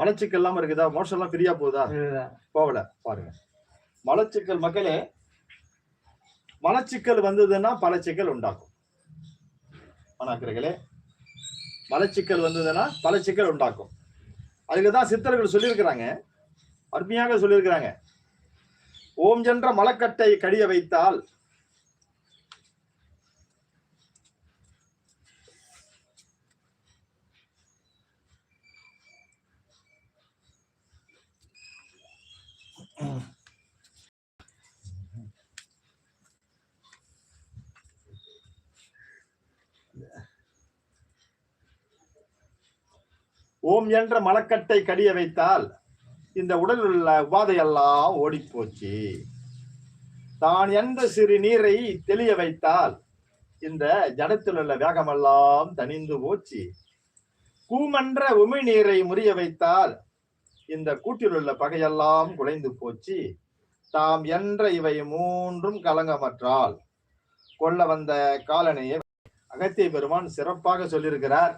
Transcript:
மலச்சிக்கல் இல்லாம இருக்குதா? மோஷம் எல்லாம் ஃப்ரீயா போகுதா. போகல. பாருங்க. மலச்சிக்கல் மக்களே மலச்சிக்கல் வந்ததுன்னா பல சிக்கல் உண்டாக்கும் மணாக்கிறர்களே மலச்சிக்கல் வந்ததுன்னா பல சிக்கல் உண்டாக்கும் அதுக்கு தான் சித்தர்கள் சொல்லியிருக்கிறாங்க. அருமையாக சொல்லியிருக்கிறாங்க. ஓம் என்ற மலக்கட்டை கடிய வைத்தால் ஓம் என்ற மலக்கட்டை கடிய வைத்தால் இந்த உடலில் உள்ள உபாதையெல்லாம் ஓடிப்போச்சு. தான் என்ற சிறு நீரை தெளிய வைத்தால் இந்த ஜடத்தில் உள்ள வேகமெல்லாம் தணிந்து போச்சு. கூமன்ற உமி நீரை முறிய வைத்தால் இந்த கூட்டில் உள்ள பகையெல்லாம் குலைந்து போச்சு. தாம் என்ற இவை மூன்றும் கலங்கமற்றால் கொள்ள வந்த காலனையை அகத்திய பெருமான் சிறப்பாக சொல்லியிருக்கிறார்.